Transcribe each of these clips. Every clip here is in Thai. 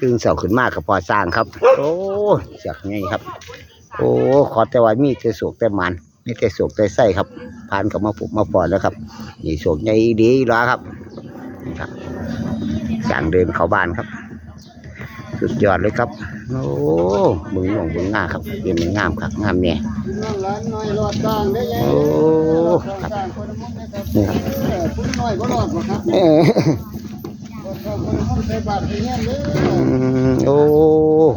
ตื่นเสาขึ้นมากกับพอสร้างครับ โอ้จากไงครับ โอ้ขอแต่ว่ามีแต่โศกแต่หมันมีแต่โศกแต่ไส้ครับผ่านกับมาปุกมาปอดแล้วครับนี่โศกใหญ่ดีแล้วครับนี่ครับสร้างเดินเข้าบ้านครับ สุดยอดเลยครับ โอ้บึงหลงบึงง่าครับเป็นมันงามครับงามเนี่ยน้องหลานน้อยรอดต่างได้ยังโอ้ครับต่างคนละมุมนะครับนี่ครับเออ โอ้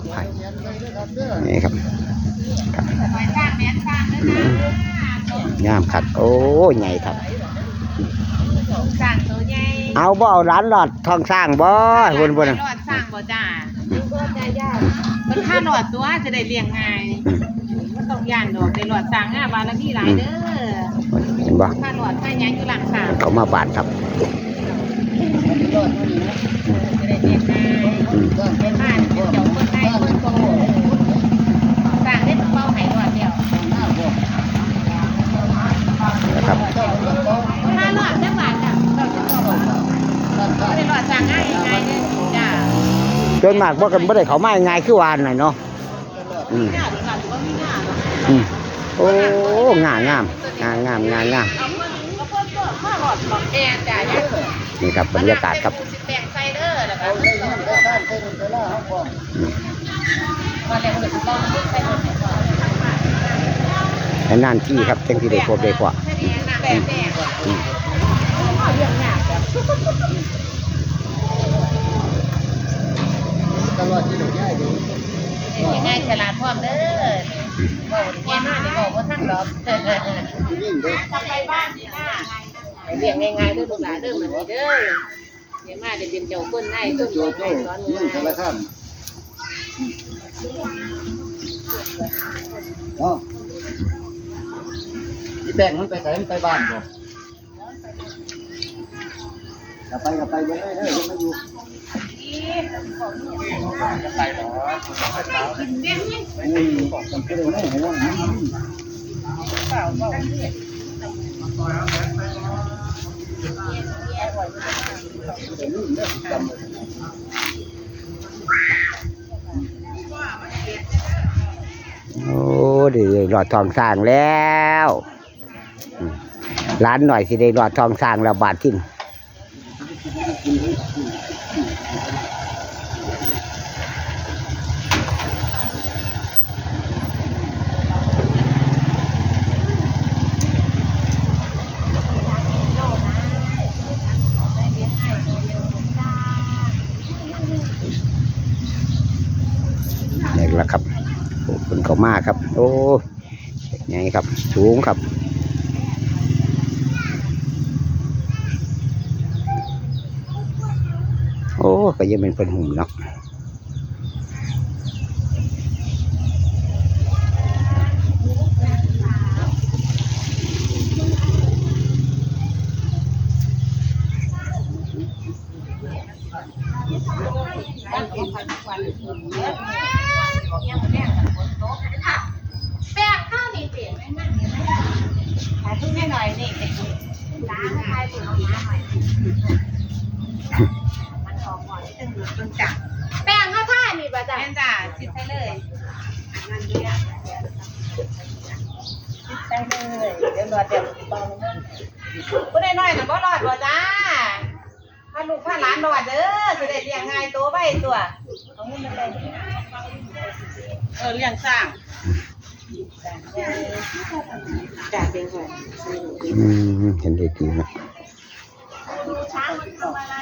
ไผ่เงี้ยเลยเด้อครับเด้อนี่ครับงามครับโอ้ใหญ่ครับสร้างตัวใหญ่เอาบ่เอาร้านหลอดทองสร้างบ่บนบนหลอดสร้างบ่จ้ามันค่าหลอดตัวจะได้เลี้ยงง่ายมันต้องย่านดอกได้หลอดสร้างง่ายบานละพี่หลายเด้อเห็นบ่ค่าหลอดค่าหยังอยู่หลังสร้างเขามาบาดครับรอดมานี่นะจะได้เลี้ยงง่ายอืมสร้างเป็นบ้านเป็นเจ้าคนไทยคนโตสร้างได้เป้าให้หลอดเดียวหน้าบ่ นะครับเจ้าเรื่องเขาค่าหลอดจังหวัดอะเราจะต้องด้านข้างได้หลอดสร้างง่ายง่ายเด้อจ้าจนมากบ่กันบ่ได้เขามาง่ายคือวานหน่อยเนาะอืมหน้าหรือหลอดว่ามีหน้าอืมโอ้งามงามงามงามงามงามเอาเพิ่ นเอาเพิ่นก็ค่าหลอดของแอร์จ้าเนี่ยนี่ครับบรรยากาศครับแบ่งไซเดอร์แล้วก็มาแล้วก็ต้องไปนนานที่ครับจังที่ได้พบได้พอแค่นี้นะแบ่งแบ่งอืมเอาเรื่องยากจ้ะตลอดที่ดอกย้ายดีง่ายฉลาดพร้อมเด้อบอกแก่มากนี่บอกว่าทั้งดอกยิ่งเด้อไปบ้านนี่นะ เลี้ยงง่ายๆเด้อลูกหลานเด้อเหมือนนี้เด้อเดี๋ยวมาเดี๋ยวเป็นเจ้าคนในคนโจสอนโจ้สอนยิ่งแต่ละข้ามอ๋อที่แต่งมันไปใส่มันไปบ้านบ่กลับไปกลับไปเบิ่งเลยเด้อยังไม่อยู่อืมต้องไปดูให้เห็นว่าอืม โอ้ดีหลอดทองสร้างแล้วร้านหน่อยสิได้หลอดทองสร้างแล้วบาททิ้ง แหละครับโอ้คนเขามากครับ โอ้ไงครับ สูงครับโอ้ก็ยังเป็นเป็นหุ่มเนาะ แป้งข้าวนี่เปลี่ยนไม่นั่งเนี่ยขายทุกแน่หน่อยนี่ล้างให้ถึงเอาน้ำหน่อยมันออกหมดที่จะดูดต้นจักแป้งข้าวท่ามีป่ะจ๊ะแป้งจ้ะชิดใช้เลย นั่นเดียวชิดใช้เลยเดี๋ยวรอเดี๋ยวตอนนั้นผู้น้อยน่ะบ่รอดบ่จ้าพาลูกพาหลานรอดเด้อสิได้เลี้ยงง่ายตัวไว้ตัวเอาเงินมาได้เออเลี้ยงสร้างจ่าเป็นไงอืมเห็นได้ดีนะ ช้างมันทำอะไร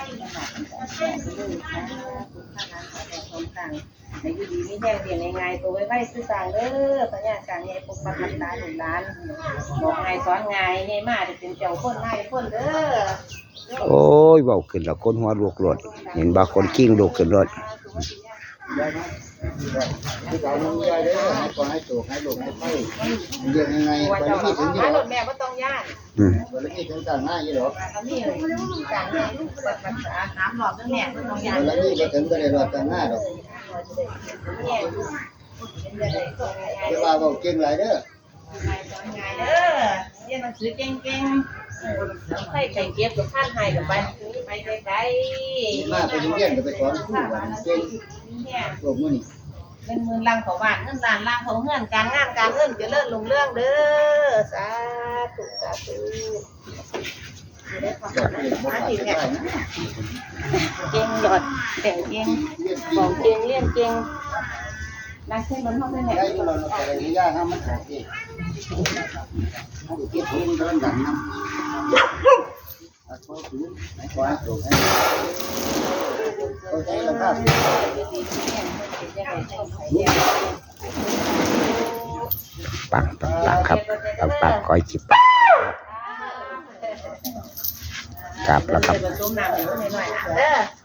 ในยูดีไม่แย่เดียนยังไงตัวไว้ไว้ซื้อสร้างเด้อปัญญาการไงปกปักรักษาหนุนร้านบอกไงสอนไงไงมาจะเป็นเจ้าคนไงคนเด้อโอ้ยเบาขึ้นแล้วคนหัวลวกรถเห็นบางคนกิ้งลวกขึ้นรถ ได้ไหมที่เขาน้องยายเด้อให้ก่อนให้โตให้ลูกให้ไปเรียกยังไงว่าไปเจ้าที่ถึงหาที่รถแม่ก็ต้องย่านอืมไปที่ถึงต่างหน้ายี่หรออันนี้การเงินรักษาน้ำหลอกนั่นแหละก็ต้องย่านไปที่ไปถึงก็ได้รอดต่างหน้าดอกเนี่ยที่ว่าบอกเก่งหลายเด้อไงสอนไงเด้อเรียนหนังสือเก่งๆใครใครเก็บกับท่านให้กับไป ไปไกลมาไปเรียนก็ไปสอนครูวันเก่งๆเนี่ยพวกมื้อนี้เงินหมื่นลังเขาบ้านเงินล้านลังเขาเงินการงานการเงินเจริญรุ่งเรืองเด้อสาธุสาธุก็เรียนบ่ขาดจะได้นะเก่งหยอดแต่งเก่งเรียนบอกเก่งเรียนเก่งนั่งขึ้นบนห้องได้ไหมได้อยู่เราเราจะได้ยากนะมันขาดเองเอาเก็บทุนกำลังดันนะ ปังปังปังครับปังปังก้อยจิบครับแล้วครับ